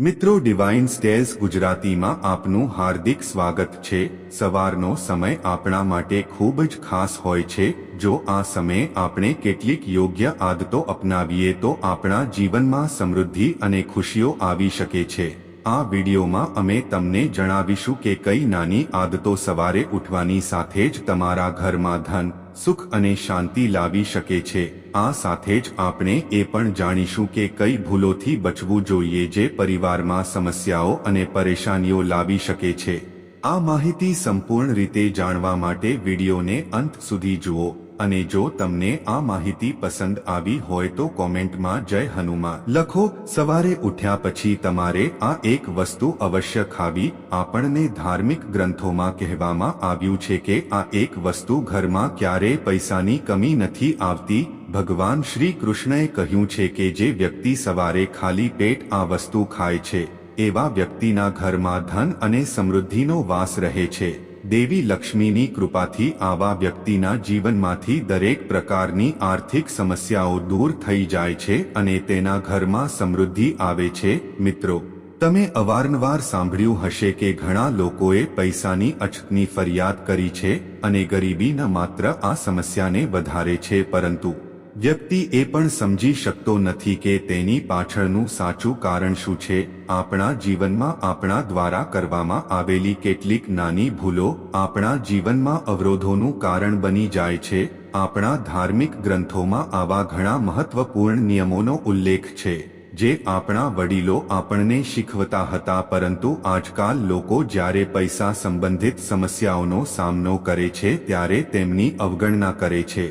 મિત્રો divine stays ગુજરાતીમાં આપનું હાર્દિક સ્વાગત છે. સવારનો સમય આપણા માટે ખૂબ જ ખાસ હોય છે. જો આ સમયે આપણે કેટલીક યોગ્ય આદતો અપનાવીએ તો આપણા જીવનમાં સમૃદ્ધિ અને ખુશીઓ આવી શકે છે. આ વિડીયોમાં અમે તમને જણાવીશું કે કઈ નાની આદતો સવારે ઉઠવાની સાથે જ તમારા ઘરમાં ધન સુખ અને શાંતિ લાવી શકે છે. આ સાથે જ આપણે એ પણ જાણીશું કે કઈ ભૂલોથી બચવું જોઈએ જે પરિવારમાં સમસ્યાઓ અને પરેશાનીઓ લાવી શકે છે. આ માહિતી સંપૂર્ણ રીતે જાણવા માટે વિડીયોને અંત સુધી જુઓ. અને જો તમને આ માહિતી પસંદ આવી હોય તો કોમેન્ટમાં જય હનુમાન લખો, સવારે ઉઠ્યા પછી તમારે આ એક વસ્તુ અવશ્ય ખાવી, આપણને ધાર્મિક ગ્રંથોમાં કહેવામાં આવ્યું છે કે આ એક વસ્તુ ઘરમાં ક્યારેય પૈસાની કમી નથી આવતી, ભગવાન શ્રી કૃષ્ણએ કહ્યું છે કે જે વ્યક્તિ સવારે ખાલી પેટ આ વસ્તુ ખાય છે, એવા વ્યક્તિના ઘરમાં ધન અને સમૃદ્ધિનો વાસ રહે છે. દેવી લક્ષ્મીની કૃપાથી આવા વ્યક્તિના જીવનમાંથી દરેક પ્રકારની આર્થિક સમસ્યાઓ દૂર થઈ જાય છે અને તેના ઘરમાં સમૃદ્ધિ આવે છે. મિત્રો, તમે અવારનવાર સાંભળ્યું હશે કે ઘણા લોકોએ પૈસાની અછતની ફરિયાદ કરી છે અને ગરીબી ન માત્ર આ સમસ્યાને વધારે છે પરંતુ વ્યક્તિ એ પણ સમજી શકતો નથી કે તેની પાછળનું સાચું કારણ શું છે. આપણા જીવનમાં આપણા દ્વારા કરવામાં આવેલી કેટલીક નાની ભૂલો આપણા જીવનમાં અવરોધોનું કારણ બની જાય છે. આપણા ધાર્મિક ગ્રંથોમાં આવા ઘણા મહત્વપૂર્ણ નિયમોનો ઉલ્લેખ છે, જે આપણા વડીલો આપણને શીખવતા હતા પરંતુ આજકાલ લોકો જ્યારે પૈસા સંબંધિત સમસ્યાઓનો સામનો કરે છે ત્યારે તેમની અવગણના કરે છે.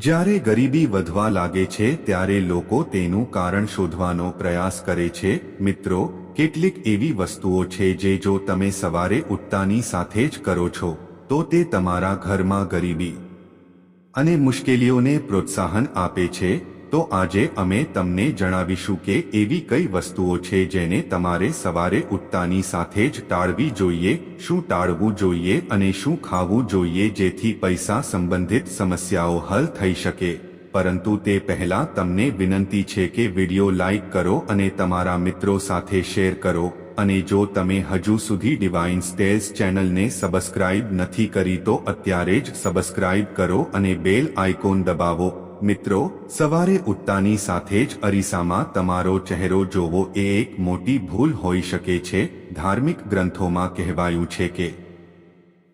જ્યારે ગરીબી વધવા લાગે છે ત્યારે લોકો તેનું કારણ શોધવાનો પ્રયાસ કરે છે. મિત્રો, કેટલીક એવી વસ્તુઓ છે જે જો તમે સવારે ઉઠતાની સાથે જ કરો છો, તો તે તમારા ઘરમાં ગરીબી અને મુશ્કેલીઓને પ્રોત્સાહન આપે છે. તો આજે અમે તમને જણાવીશું કે એવી કઈ વસ્તુઓ છે જેને તમારે સવારે ઉઠતાની સાથે જ ટાળવી જોઈએ, શું ટાળવું જોઈએ અને શું ખાવું જોઈએ જેથી પૈસા સંબંધિત સમસ્યાઓ હલ થઈ શકે. પરંતુ તે પહેલા તમને વિનંતી છે કે વિડિયો લાઇક કરો અને તમારા મિત્રો સાથે શેર કરો. અને જો તમે હજુ સુધી ડિવાઇન સ્ટેલ્સ ચેનલને સબસ્ક્રાઇબ નથી કરી તો અત્યારે જ સબસ્ક્રાઇબ કરો અને બેલ આઇકોન દબાવો. મિત્રો, સવારે ઉઠતાની સાથે જ અરીસામાં તમારો ચહેરો જોવો એ એક મોટી ભૂલ હોઈ શકે છે, ધાર્મિક ગ્રંથોમાં કહેવાયું છે કે,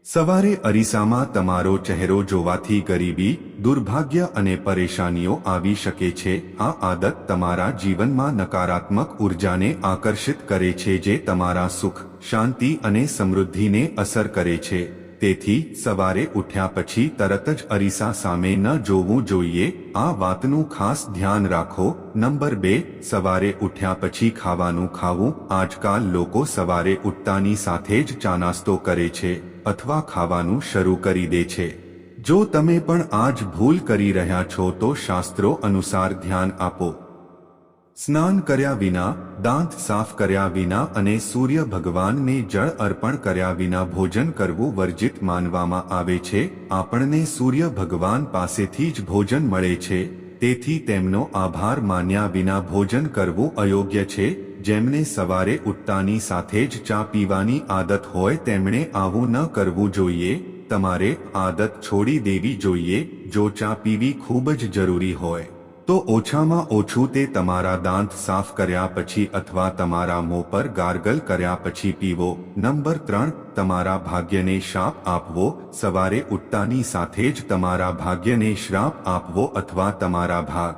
સવારે અરીસામાં તમારો ચહેરો જોવાથી ગરીબી, દુર્ભાગ્ય અને પરેશાનીઓ આવી શકે છે, આ આદત તમારા જીવનમાં નકારાત્મક ઉર્જાને આકર્ષિત કરે છે જે તમારા સુખ, શાંતિ અને સમૃદ્ધિને અસર કરે છે. તેથી સવારે ઉઠ્યા પછી તરત જ અરીસા સામે ન જોવું જોઈએ. આ વાતનું ખાસ ધ્યાન રાખો. નંબર બે, સવારે ઉઠ્યા પછી ખાવાનું ખાવું. આજકાલ લોકો સવારે ઉઠતાની સાથે જ ચા નાસ્તો કરે છે અથવા ખાવાનું શરૂ કરી દે છે. જો તમે પણ આજ ભૂલ કરી રહ્યા છો તો શાસ્ત્રો અનુસાર ધ્યાન આપો. સ્નાન કર્યા વિના, દાંત સાફ કર્યા વિના અને સૂર્ય ભગવાનને જળ અર્પણ કર્યા વિના ભોજન કરવું વર્જિત માનવામાં આવે છે. આપણને સૂર્ય ભગવાન પાસેથી જ ભોજન મળે છે. તેથી તેમનો આભાર માન્યા વિના ભોજન કરવું અયોગ્ય છે. જેમને સવારે ઉઠતાની સાથે જ ચા પીવાની આદત હોય તેમણે આવું ન કરવું જોઈએ. તમારે આદત છોડી દેવી જોઈએ. જો ચા પીવી ખૂબ જ જરૂરી હોય. તો ઓછામાં ઓછું તે તમારા દાંત સાફ કર્યા પછી અથવા તમારા મોં પર ગાર્ગલ કર્યા પછી પીવો. નંબર ત્રણ, તમારા ભાગ્યને શાપ આપવો. સવારે ઉઠતાની સાથે જ તમારા ભાગ્યને શ્રાપ આપવો અથવા તમારા ભાગ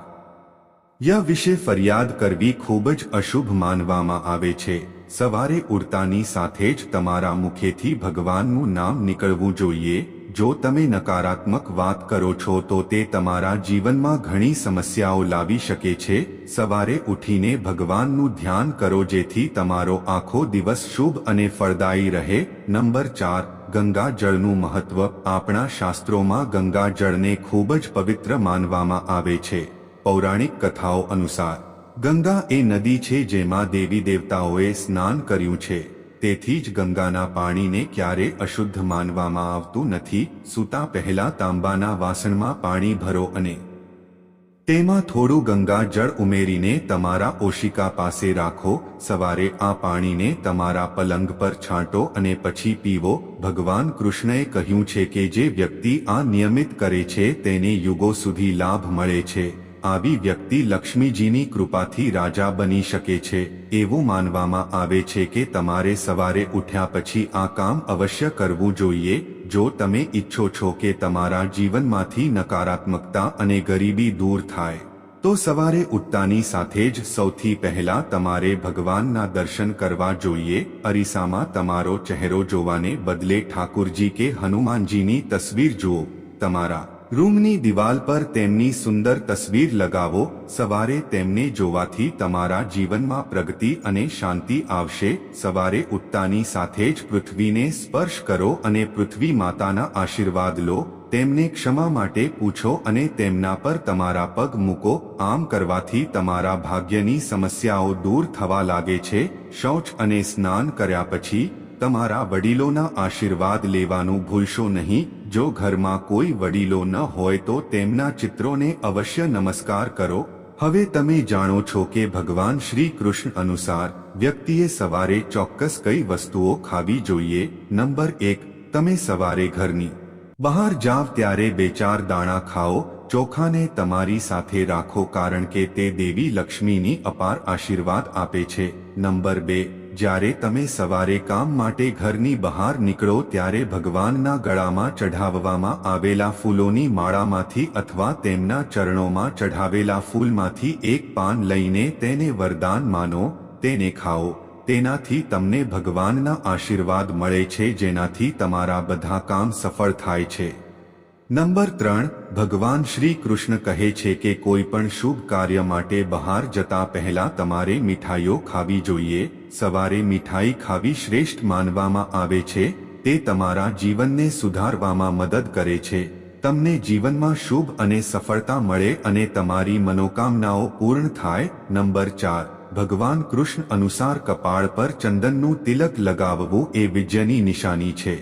યા વિશે ફરિયાદ કરવી ખૂબ જ અશુભ માનવામાં આવે છે. સવારે ઉડતાની સાથે જ તમારા મુખેથી ભગવાનનું નામ નીકળવું જોઈએ. જો તમે નકારાત્મક વાત કરો છો તો તે તમારા જીવનમાં ઘણી સમસ્યાઓ લાવી શકે છે. સવારે ઉઠીને ભગવાનનું ધ્યાન કરો જેથી તમારો આખો દિવસ શુભ અને ફળદાયી રહે. નંબર ચાર ગંગા જળનું મહત્વ. આપણા શાસ્ત્રોમાં ગંગા જળને ખૂબ જ પવિત્ર માનવામાં આવે છે. પૌરાણિક કથાઓ અનુસાર, ગંગા એ નદી છે જેમાં દેવી દેવતાઓએ સ્નાન કર્યું છે. તેથી જ ગંગાના પાણીને ક્યારે અશુદ્ધ માનવામાં આવતું નથી, સૂતા પહેલા તાંબાના વાસણમાં પાણી ભરો અને તેમાં થોડું ગંગા જળ ઉમેરીને તમારા ઓશિકા પાસે રાખો, સવારે આ પાણીને તમારા પલંગ પર છાંટો અને પછી પીવો, ભગવાન કૃષ્ણએ કહ્યું છે કે જે વ્યક્તિ આ નિયમિત કરે છે તેને યુગો સુધી લાભ મળે છે. આવી વ્યક્તિ લક્ષ્મીજીની કૃપાથી રાજા બની શકે છે, એવું માનવામાં આવે છે કે તમારે સવારે ઉઠ્યા પછી આ કામ અવશ્ય કરવું જોઈએ, જો તમે ઈચ્છો છો કે તમારા જીવનમાંથી નકારાત્મકતા અને ગરીબી દૂર થાય. તો સવારે ઉઠતાની સાથે જ સૌથી પહેલા તમારે ભગવાનના દર્શન કરવા જોઈએ, અરીસામાં તમારો ચહેરો જોવાને બદલે ઠાકુરજી કે હનુમાનજીની તસવીર જુઓ. તમારા રૂમની દિવાલ પર તેમની સુંદર તસવીર લગાવો. સવારે તેમને જોવાથી તમારા જીવનમાં પ્રગતિ અને શાંતિ આવશે. સવારે ઉત્તાની સાથે જ પૃથ્વીને સ્પર્શ કરો અને પૃથ્વી માતાના આશીર્વાદ લો. તેમને ક્ષમા માટે પૂછો અને તેમના પર તમારા પગ મૂકો. આમ કરવાથી તમારા ભાગ્યની સમસ્યાઓ દૂર થવા લાગે છે. શૌચ અને સ્નાન કર્યા પછી તમારા વડીલોના આશીર્વાદ લેવાનું ભૂલશો નહીં. જો ઘરમાં કોઈ વડીલો ન હોય તો તેમના ચિત્રોને અવશ્ય નમસ્કાર કરો. હવે તમે જાણો છો કે ભગવાન શ્રી કૃષ્ણ અનુસાર વ્યક્તિએ સવારે ચોક્કસ કઈ વસ્તુઓ ખાવી જોઈએ. નંબર એક, તમે સવારે ઘરની બહાર જાવ ત્યારે બે ચાર દાણા ખાઓ. ચોખાને તમારી સાથે રાખો કારણ કે તે દેવી લક્ષ્મીની અપાર આશીર્વાદ આપે છે. નંબર બે જ્યારે તમે સવારે કામ માટે ઘરની બહાર નીકળો ત્યારે ભગવાનના ગળામાં ચઢાવવામાં આવેલા ફૂલોની માળામાંથી અથવા તેમના ચરણોમાં ચઢાવેલા ફૂલમાંથી એક પાન લઈને તેને વરદાન માનો, તેને ખાઓ. તેનાથી તમને ભગવાનના આશીર્વાદ મળે છે જેનાથી તમારા બધા કામ સફળ થાય છે. નંબર ત્રણ, ભગવાન શ્રી કૃષ્ણ કહે છે કે કોઈ પણ શુભ કાર્ય માટે બહાર જતા પહેલા તમારે મીઠાઈઓ ખાવી જોઈએ. સવારે મીઠાઈ ખાવી શ્રેષ્ઠ માનવામાં આવે છે, તે તમારા જીવનને સુધારવામાં મદદ કરે છે. તમને જીવનમાં શુભ અને સફળતા મળે અને તમારી મનોકામનાઓ પૂર્ણ થાય. નંબર ચાર, ભગવાન કૃષ્ણ અનુસાર કપાળ પર ચંદનનું તિલક લગાવવું એ વિજયની નિશાની છે.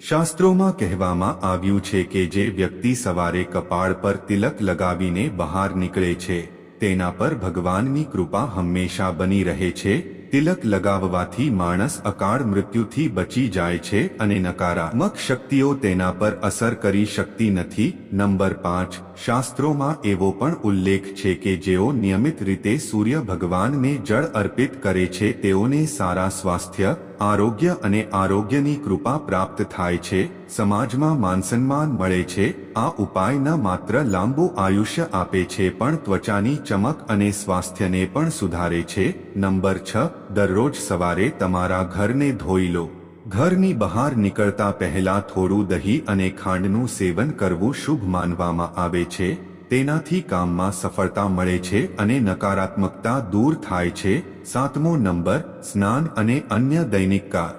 શાસ્ત્રોમાં કહેવામાં આવ્યું છે કે જે વ્યક્તિ સવારે કપાળ પર તિલક લગાવીને બહાર નીકળે છે, તેના પર ભગવાનની કૃપા હંમેશા બની રહે છે. તિલક લગાવવાથી માણસ અકાળ મૃત્યુથી બચી જાય છે અને નકારાત્મક શક્તિઓ તેના પર અસર કરી શકતી નથી. નંબર પાંચ, શાસ્ત્રોમાં એવો પણ ઉલ્લેખ છે કે જેઓ નિયમિત રીતે સૂર્ય ભગવાનને જળ અર્પિત કરે છે, તેઓને સારા સ્વાસ્થ્ય, આરોગ્ય અને આરોગ્યની કૃપા પ્રાપ્ત થાય છે. સમાજમાં માનસન્માન મળે છે, આ ઉપાય ન માત્ર લાંબુ આયુષ્ય આપે છે પણ ત્વચાની ચમક અને સ્વાસ્થ્યને પણ સુધારે છે. નંબર છ દરરોજ સવારે તમારા ઘરને ધોઈ લો. ઘરની બહાર નીકળતા પહેલા થોડું દહીં અને ખાંડનું સેવન કરવું શુભ માનવામાં આવે છે. તેનાથી કામમાં સફળતા મળે છે અને નકારાત્મકતા દૂર થાય છે. સાતમો નંબર, સ્નાન અને અન્ય દૈનિક કાર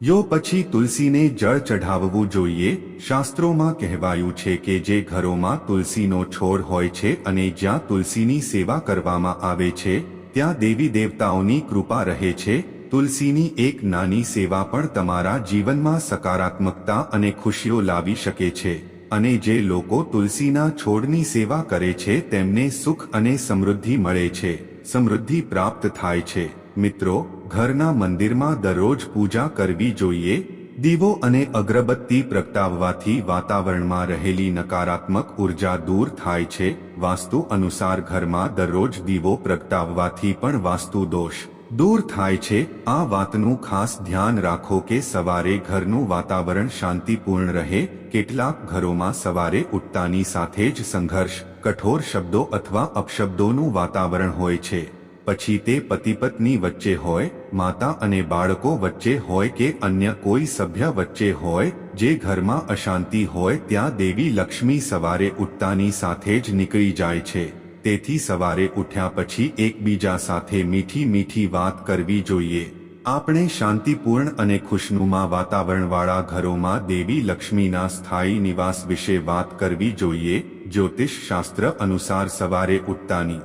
યો પછી તુલસીને જળ ચઢાવવું જોઈએ. શાસ્ત્રોમાં કહેવાયું છે કે જે ઘરોમાં તુલસીનો છોડ હોય છે અને જ્યાં તુલસીની સેવા કરવામાં આવે છે ત્યાં દેવી દેવતાઓની કૃપા રહે છે. તુલસીની એક નાની સેવા પણ તમારા જીવનમાં સકારાત્મકતા અને ખુશીઓ લાવી શકે છે. અને જે લોકો તુલસીના છોડની સેવા કરે છે, તેમને સુખ અને સમૃદ્ધિ મળે છે. સમૃદ્ધિ પ્રાપ્ત થાય છે. મિત્રો, ઘરના મંદિરમાં દરરોજ પૂજા કરવી જોઈએ. દીવો અને અગરબત્તી પ્રગટાવવાથી વાતાવરણમાં રહેલી નકારાત્મક ઊર્જા દૂર થાય છે. વાસ્તુ અનુસાર ઘરમાં દરરોજ દીવો પ્રગટાવવાથી પણ વાસ્તુ દોષ દૂર થાય છે. આ વાતનું ખાસ ધ્યાન રાખો કે સવારે ઘરનું વાતાવરણ શાંતિપૂર્ણ રહે. કેટલાક ઘરોમાં સવારે ઉઠતાની સાથે જ સંઘર્ષ, કઠોર શબ્દો અથવા અપશબ્દોનું વાતાવરણ હોય છે. પછી તે પતિ પત્ની વચ્ચે હોય, માતા અને બાળકો વચ્ચે હોય કે અન્ય કોઈ સભ્ય વચ્ચે હોય, જે ઘરમાં અશાંતિ હોય ત્યાં દેવી લક્ષ્મી સવારે ઉઠતાની સાથે જ નીકળી જાય છે. તેથી સવારે ઉઠ્યા પછી એકબીજા સાથે મીઠી મીઠી વાત કરવી જોઈએ. આપણે શાંતિપૂર્ણ અને ખુશનુમા વાતાવરણવાળા ઘરોમાં દેવી લક્ષ્મીના સ્થાયી નિવાસ વિશે વાત કરવી જોઈએ જ્યોતિષ શાસ્ત્ર અનુસાર સવારે ઉઠતાની.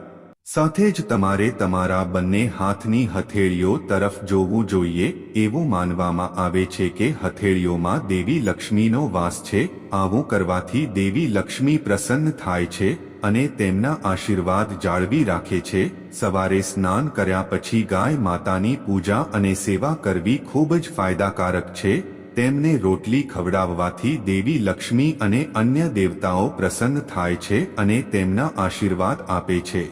સાથે જ તમારે તમારા બંને હાથની હથેળીઓ તરફ જોવું જોઈએ, એવું માનવામાં આવે છે કે હથેળીઓમાં દેવી લક્ષ્મીનો વાસ છે, આવું કરવાથી દેવી લક્ષ્મી પ્રસન્ન થાય છે, અને તેમના આશીર્વાદ જાળવી રાખે છે, સવારે સ્નાન કર્યા પછી ગાય માતાની પૂજા અને સેવા કરવી ખૂબ જ ફાયદાકારક છે, તેમને રોટલી ખવડાવવાથી દેવી લક્ષ્મી અને અન્ય દેવતાઓ પ્રસન્ન થાય છે અને તેમના આશીર્વાદ આપે છે.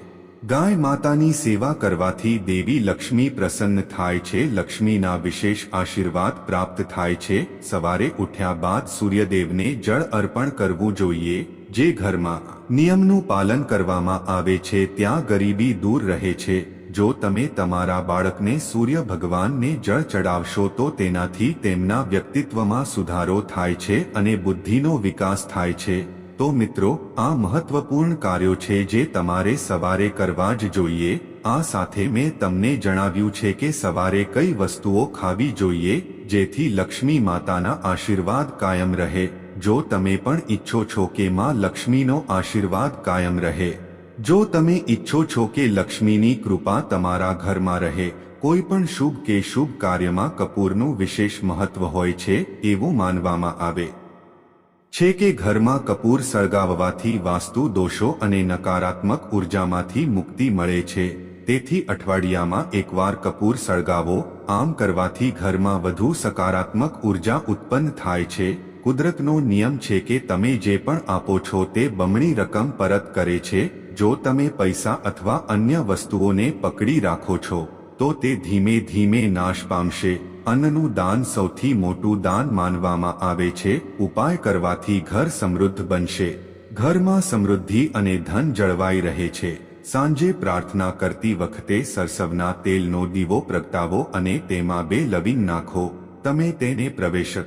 ગાય માતાની સેવા કરવાથી દેવી લક્ષ્મી પ્રસન્ન થાય છે, લક્ષ્મીના વિશેષ આશીર્વાદ પ્રાપ્ત થાય છે. સવારે ઉઠ્યા બાદ સૂર્યદેવને જળ અર્પણ કરવું જોઈએ, જે ઘરમાં નિયમનું પાલન કરવામાં આવે છે, ત્યાં ગરીબી દૂર રહે છે. જો તમે તમારા બાળકને સૂર્ય ભગવાનને જળ ચડાવશો, તો તેનાથી તેમના વ્યક્તિત્વમાં સુધારો થાય છે અને બુદ્ધિનો વિકાસ થાય છે. તો મિત્રો, આ મહત્વપૂર્ણ કાર્યો છે જે તમારે સવારે કરવા જ જોઈએ. આ સાથે મેં તમને જણાવ્યું છે કે સવારે કઈ વસ્તુઓ ખાવી જોઈએ, જેથી લક્ષ્મી માતાના આશીર્વાદ કાયમ રહે. જો તમે પણ ઈચ્છો છો કે માં લક્ષ્મીનો આશીર્વાદ કાયમ રહે. જો તમે ઈચ્છો છો કે લક્ષ્મીની કૃપા તમારા ઘરમાં રહે, કોઈ પણ શુભ કે શુભ કાર્યમાં કપૂરનું વિશેષ મહત્વ હોય છે, એવું માનવામાં આવે. છે કે ઘરમાં કપૂર સળગાવવાથી વાસ્તુ દોષો અને નકારાત્મક ઉર્જામાંથી મુક્તિ મળે છે. તેથી અઠવાડિયામાં એકવાર કપૂર સળગાવો, આમ કરવાથી ઘરમાં વધુ સકારાત્મક ઊર્જા ઉત્પન્ન થાય છે. કુદરતનો નિયમ છે કે તમે જે પણ આપો છો તે બમણી રકમ પરત કરે છે. જો તમે પૈસા અથવા અન્ય વસ્તુઓને પકડી રાખો છો, તો તે ધીમે ધીમે નાશ પામશે. અન્નનું દાન સૌથી મોટું દાન માનવામાં આવે છે, ઉપાય કરવાથી ઘર સમૃદ્ધ બનશે. ઘરમાં સમૃદ્ધિ અને ધન જળવાઈ રહે છે. સાંજે પ્રાર્થના કરતી વખતે સરસવના તેલનો દીવો પ્રગટાવો અને તેમાં બે લવિંગ નાખો. તમે તેને પ્રવેશક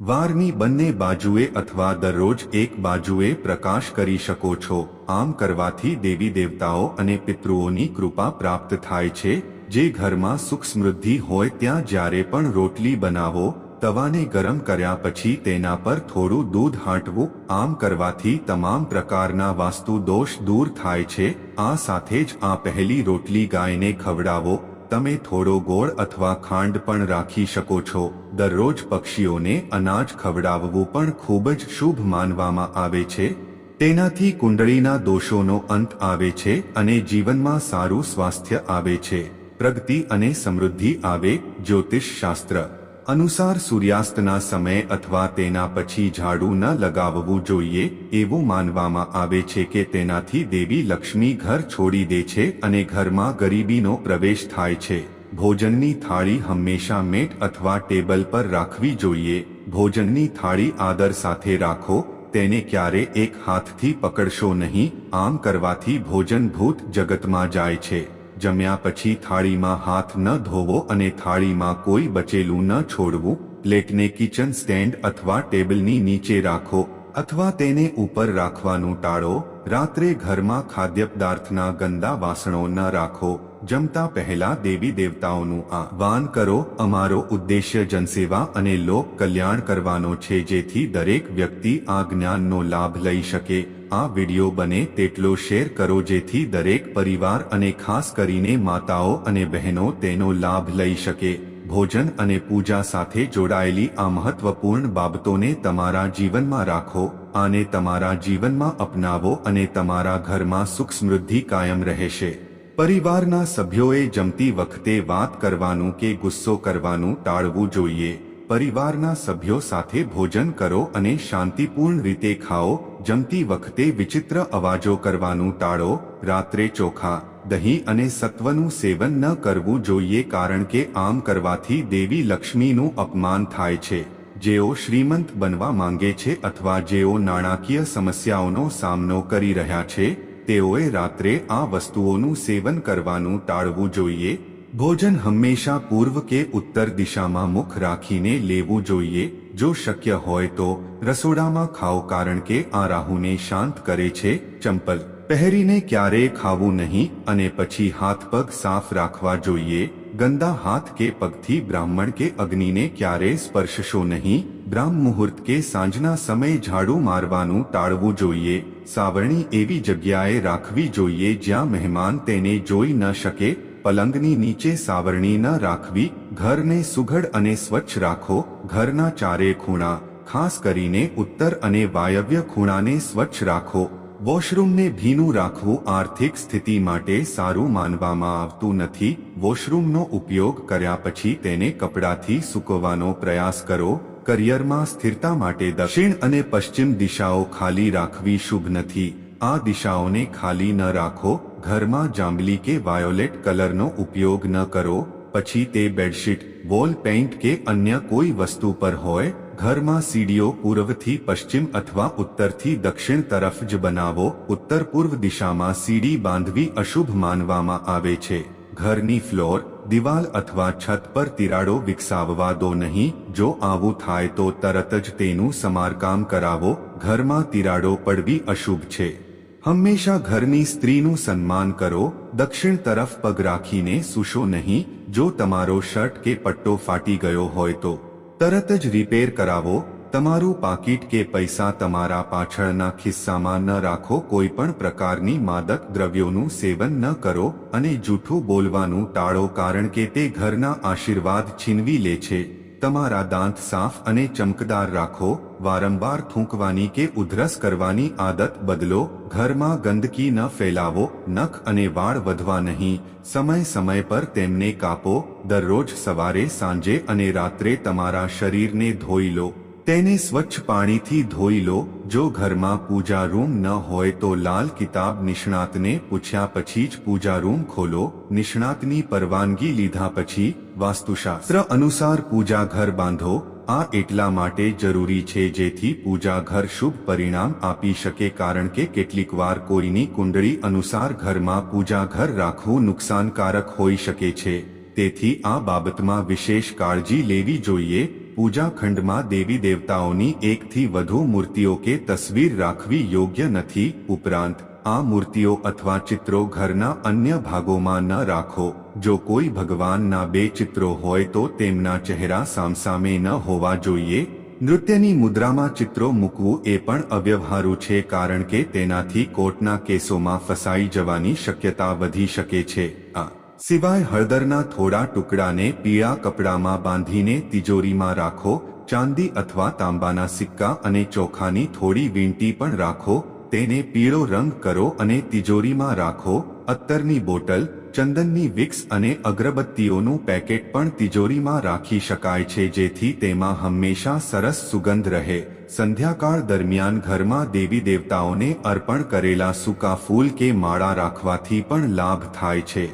વારની બંને બાજુએ અથવા દરરોજ એક બાજુએ પ્રકાશ કરી શકો છો. આમ કરવાથી દેવી દેવતાઓ અને પિતૃઓની કૃપા પ્રાપ્ત થાય છે. જે ઘરમાં સુખ સમૃદ્ધિ હોય ત્યાં જ્યારે પણ રોટલી બનાવો, તવાને ગરમ કર્યા પછી તેના પર થોડું દૂધ હાંટવું, આમ કરવાથી તમામ પ્રકારના વાસ્તુ દોષ દૂર થાય છે. આ સાથે જ આ પહેલી રોટલી ગાયને ખવડાવો. તમે થોડો ગોળ અથવા ખાંડ પણ રાખી શકો છો. દરરોજ પક્ષીઓને અનાજ ખવડાવવું પણ ખૂબ જ શુભ માનવામાં આવે છે. તેનાથી કુંડળીના દોષોનો અંત આવે છે અને જીવનમાં સારું સ્વાસ્થ્ય આવે છે. પ્રગતિ અને સમૃદ્ધિ આવે જ્યોતિષ શાસ્ત્ર અનુસાર સૂર્યાસ્તના સમયે અથવા તેના પછી ઝાડુ ન લગાવવું જોઈએ એવું માનવામાં આવે છે કે તેનાથી દેવી લક્ષ્મી ઘર છોડી દે છે અને ઘરમાં ગરીબીનો પ્રવેશ થાય છે. ભોજનની થાળી હંમેશા મેટ અથવા ટેબલ પર રાખવી જોઈએ. ભોજનની થાળી આદર સાથે રાખો, તેને ક્યારે એક હાથથી પકડશો નહીં, આમ કરવાથી ભોજન ભૂત જગતમાં જાય છે. જમ્યા પછી થાળીમાં હાથ ન ધોવો અને થાળીમાં કોઈ બચેલું ન છોડવું, પ્લેટને કિચન સ્ટેન્ડ અથવા ટેબલની નીચે રાખો અથવા તેને ઉપર રાખવાનું ટાળો, રાત્રે ઘરમાં ખાદ્ય પદાર્થના ગંદા વાસણો ન રાખો, જમતા પહેલા દેવી દેવતાઓનું આહ્વાન કરો, અમારો ઉદ્દેશ્ય જનસેવા અને લોક કલ્યાણ કરવાનો છે જેથી દરેક વ્યક્તિ આ જ્ઞાનનો લાભ લઈ શકે. આ વિડિયો બને તેટલો શેર કરો જેથી દરેક પરિવાર અને ખાસ કરીને માતાઓ અને બહેનો તેનો લાભ લઈ શકે. ભોજન અને પૂજા સાથે જોડાયેલી આ મહત્વપૂર્ણ બાબતોને તમારા જીવનમાં રાખો, આને તમારા જીવનમાં અપનાવો અને તમારા ઘરમાં સુખ સમૃદ્ધિ કાયમ રહેશે. પરિવારના સભ્યોએ જમતી વખતે વાત કરવાનું કે ગુસ્સો કરવાનું ટાળવું જોઈએ. પરિવારના સભ્યો સાથે ભોજન કરો અને શાંતિપૂર્ણ રીતે ખાઓ, જમતી વખતે વિચિત્ર અવાજો કરવાનું ટાળો, રાત્રે ચોખા, દહીં અને સત્વનું સેવન ન કરવું જોઈએ કારણ કે આમ કરવાથી દેવી લક્ષ્મીનું અપમાન થાય છે. જેઓ શ્રીમંત બનવા માંગે છે અથવા જેઓ નાણાકીય સમસ્યાઓનો સામનો કરી રહ્યા છે, તેઓએ રાત્રે આ વસ્તુઓનું સેવન કરવાનું ટાળવું જોઈએ ભોજન હંમેશા પૂર્વ કે ઉત્તર દિશામાં મુખ રાખીને લેવું જોઈએ. જો શક્ય હોય તો રસોડામાં ખાઓ કારણ કે આ રાહુને શાંત કરે છે. ચંપલ. પહેરીને ક્યારેય ખાવું નહીં અને પછી હાથ પગ સાફ રાખવા જોઈએ. ગંદા હાથ કે પગથી બ્રાહ્મણ કે અગ્નિને ક્યારેય સ્પર્શશો નહીં. બ્રાહ્મ મુહૂર્ત કે સાંજના સમયે ઝાડુ મારવાનું ટાળવું જોઈએ. સાવરણી એવી જગ્યાએ રાખવી જોઈએ જ્યાં મહેમાન તેને જોઈ ન શકે. પલંગની નીચે સાવરણી ન રાખવી, ઘરને સુઘડ અને સ્વચ્છ રાખો, ઘરના ચારે ખૂણા, ખાસ કરીને ઉત્તર અને વાયવ્ય ખૂણાને સ્વચ્છ રાખો, વોશરૂમને ભીનું રાખવું આર્થિક સ્થિતિ માટે સારું માનવામાં આવતું નથી, વોશરૂમનો ઉપયોગ કર્યા પછી તેને કપડાથી સૂકવવાનો પ્રયાસ કરો, કરિયરમાં સ્થિરતા માટે દક્ષિણ અને પશ્ચિમ દિશાઓ ખાલી રાખવી શુભ નથી, આ દિશાઓને ખાલી ન રાખો ઘરમાં જાંબલી કે વાયોલેટ કલરનો ઉપયોગ ન કરો, પછી તે બેડશીટ, વોલ પેઇન્ટ કે અન્ય કોઈ વસ્તુ પર હોય, ઘરમાં સીડીઓ પૂર્વથી પશ્ચિમ અથવા ઉત્તરથી દક્ષિણ તરફ જ બનાવો, ઉત્તર પૂર્વ દિશામાં સીડી બાંધવી અશુભ માનવામાં આવે છે. ઘરની ફ્લોર, દિવાલ અથવા છત પર તિરાડો વિકસાવવા દો નહીં, જો આવું થાય તો તરત જ તેનું સમારકામ કરાવો, ઘરમાં તિરાડો પડવી અશુભ છે. હંમેશા ઘરની સ્ત્રીનું સન્માન કરો, દક્ષિણ તરફ પગ રાખીને સૂશો નહીં, જો તમારો શર્ટ કે પટ્ટો ફાટી ગયો હોય તો. તરત જ રિપેર કરાવો, તમારું પાકીટ કે પૈસા તમારા પાછળના ખિસ્સામાં ન રાખો, કોઈ પણ પ્રકારની માદક દ્રવ્યોનું સેવન ન કરો અને જૂઠું બોલવાનું ટાળો, કારણ કે તે ઘરના આશીર્વાદ છીનવી લે છે. તમારા દાંત સાફ અને ચમકદાર રાખો, વારંવાર થૂંકવાની કે ઉધરસ કરવાની આદત બદલો, ઘરમાં ગંદકી ન ફેલાવો, નખ અને વાળ વધવા નહીં, સમય સમય પર તેમને કાપો, દરરોજ સવારે, સાંજે અને રાત્રે તમારા શરીરને ધોઈ લો. તેને સ્વચ્છ પાણીથી ધોઈ લો, જો ઘરમાં પૂજા રૂમ ન હોય તો લાલ કિતાબ નિષ્ણાતને પૂછ્યા પછી જ પૂજા રૂમ ખોલો, નિષ્ણાતની પરવાનગી લીધા પછી વાસ્તુશાસ્ત્ર અનુસાર પૂજા ઘર બાંધો, આ એટલા માટે જરૂરી છે જેથી પૂજા ઘર શુભ પરિણામ આપી શકે કારણ કે કેટલીક વાર કોઈની કુંડળી અનુસાર ઘરમાં પૂજા ઘર રાખવું નુકસાનકારક હોઈ શકે છે. તેથી આ બાબતમાં વિશેષ કાળજી લેવી જોઈએ પૂજા ખંડમાં દેવી દેવતાઓની એકથી વધુ મૂર્તિઓ કે તસવીર રાખવી યોગ્ય નથી, ઉપરાંત, આ મૂર્તિઓ અથવા ચિત્રો ઘરના અન્ય ભાગોમાં ન રાખો. જો કોઈ ભગવાનના બે ચિત્રો હોય તો તેમના ચહેરા સામસામે ન હોવા જોઈએ. નૃત્યની મુદ્રામાં ચિત્રો મૂકવું એ પણ અવ્યવહારુ છે કારણ કે તેનાથી કોર્ટના કેસોમાં ફસાઈ જવાની શક્યતા વધી શકે છે. આ સિવાય હળદરના થોડા ટુકડાને પીળા કપડામાં બાંધીને તિજોરીમાં રાખો, ચાંદી અથવા તાંબાના સિક્કા અને ચોખાની થોડી વીંટી પણ રાખો, તેને પીળો રંગ કરો અને તિજોરીમાં રાખો, અત્તરની બોટલ, ચંદનની વિક્સ અને અગરબત્તીઓનું પેકેટ પણ તિજોરીમાં રાખી શકાય છે જેથી તેમાં હંમેશા સરસ સુગંધ રહે. સંધ્યાકાળ દરમિયાન ઘરમાં દેવી દેવતાઓને અર્પણ કરેલા સૂકા ફૂલ કે માળા રાખવાથી પણ લાભ થાય છે.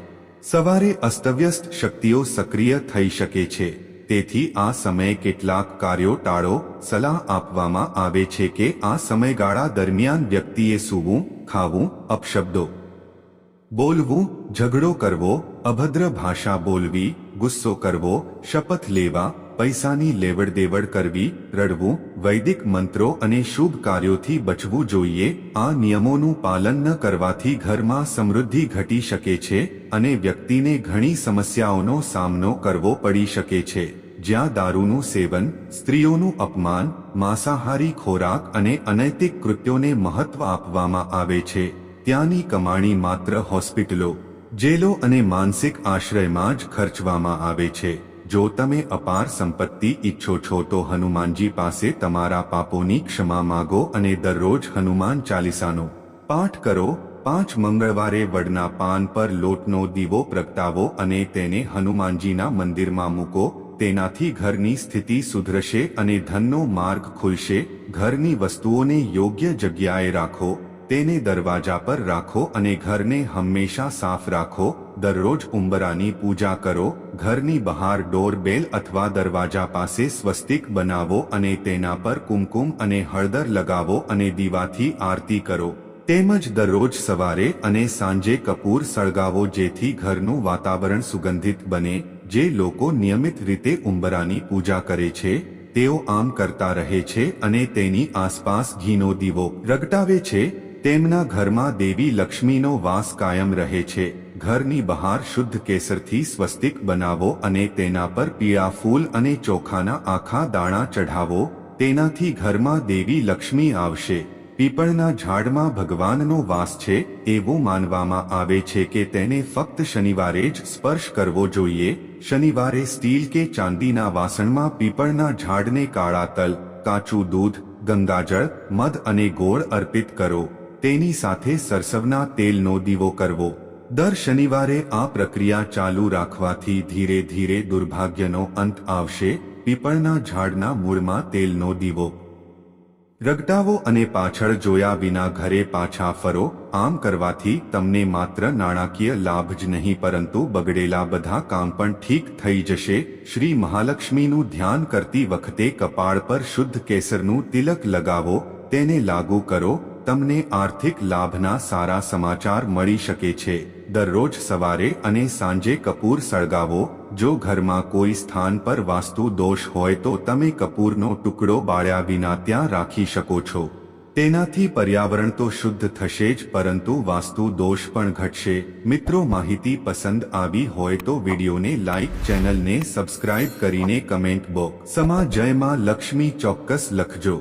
સવારે અસ્તવ્યસ્ત શક્તિઓ સક્રિય થઈ શકે છે. તેથી આ સમયે કેટલાક કાર્યો ટાળો, સલાહ આપવામાં આવે છે કે આ સમયગાળા દરમિયાન વ્યક્તિએ સૂવું, ખાવું, અપશબ્દો બોલવું, ઝઘડો કરવો, અભદ્ર ભાષા બોલવી, ગુસ્સો કરવો, શપથ લેવા પૈસાની લેવડ દેવડ કરવી, રડવું, વૈદિક મંત્રો અને શુભ કાર્યોથી બચવું જોઈએ. આ નિયમોનું પાલન ન કરવાથી ઘરમાં સમૃદ્ધિ ઘટી શકે છે અને વ્યક્તિને ઘણી સમસ્યાઓનો સામનો કરવો પડી શકે છે. જ્યાં દારૂનું સેવન, સ્ત્રીઓનું અપમાન, માંસાહારી ખોરાક અને અનૈતિક કૃત્યોને મહત્વ આપવામાં આવે છે, ત્યાંની કમાણી માત્ર હોસ્પિટલો, જેલો અને માનસિક આશ્રયમાં જ ખર્ચવામાં આવે છે. જો તમે અપાર સંપત્તિ ઈચ્છો છો તો હનુમાનજી પાસે તમારા પાપોની ક્ષમા માગો અને દરરોજ હનુમાન ચાલીસાનો પાઠ કરો. પાંચ મંગળવારે વડના પાન પર લોટનો દીવો પ્રગટાવો અને તેને હનુમાનજીના મંદિરમાં મૂકો. તેનાથી ઘરની સ્થિતિ સુધરશે અને ધનનો માર્ગ ખુલશે. ઘરની વસ્તુઓને યોગ્ય જગ્યાએ રાખો. તેને દરવાજા પર રાખો અને ઘરને હંમેશા સાફ રાખો. દરરોજ ઉંબરાની પૂજા કરો, ઘરની બહાર ડોર બેલ અથવા દરવાજા પાસે સ્વસ્તિક બનાવો અને તેના પર કુમકુમ અને હળદર લગાવો અને દીવાથી આરતી કરો. તેમજ દરરોજ સવારે અને સાંજે કપૂર સળગાવો જેથી ઘરનું વાતાવરણ સુગંધિત બને. જે લોકો નિયમિત રીતે ઉંબરાની પૂજા કરે છે, તેઓ આમ કરતા રહે છે અને તેની આસપાસ ઘીનો દીવો રગટાવે છે. તેમના ઘરમાં દેવી લક્ષ્મીનો વાસ કાયમ રહે છે. ઘરની બહાર શુદ્ધ કેસરથી સ્વસ્તિક બનાવો અને તેના પર પીળા ફૂલ અને ચોખાના આખા દાણા ચઢાવો. તેનાથી ઘરમાં દેવી લક્ષ્મી આવશે. પીપળના ઝાડમાં ભગવાનનો વાસ છે, એવું માનવામાં આવે છે કે તેને ફક્ત શનિવારે જ સ્પર્શ કરવો જોઈએ. શનિવારે સ્ટીલ કે ચાંદીના વાસણમાં પીપળના ઝાડને કાળા તલ, કાચું દૂધ, ગંગાજળ, મધ અને ગોળ અર્પિત કરો. તેની સાથે સરસવના તેલનો દીવો કરવો. દર શનિવારે આ પ્રક્રિયા ચાલુ રાખવાથી ધીરે ધીરે દુર્ભાગ્યનો અંત આવશે, પીપળના ઝાડના મૂળમાં તેલનો દીવો. રગટાવો અને પાછળ જોયા વિના ઘરે પાછા ફરો, આમ કરવાથી તમને માત્ર નાણાકીય લાભ જ નહીં, પરંતુ બગડેલા બધા કામ પણ ઠીક થઈ જશે. શ્રી મહાલક્ષ્મીનું ધ્યાન કરતી વખતે કપાળ પર શુદ્ધ કેસરનું તિલક લગાવો, તેને લાગુ કરો તમને આર્થિક લાભના સારા સમાચાર મળી શકે છે. દરરોજ સવારે અને સાંજે કપૂર સળગાવો. જો ઘરમાં કોઈ સ્થાન પર વાસ્તુ દોષ હોય તો તમે કપૂરનો ટુકડો બાળ્યા વિના ત્યાં રાખી શકો છો. તેનાથી પર્યાવરણ તો શુદ્ધ થશે જ પરંતુ વાસ્તુ દોષ પણ ઘટશે. મિત્રો, માહિતી પસંદ આવી હોય તો વિડીયોને લાઇક ચેનલને સબસ્ક્રાઇબ કરીને કમેન્ટ બોક્સમાં જયમાં લક્ષ્મી ચોક્કસ લખજો.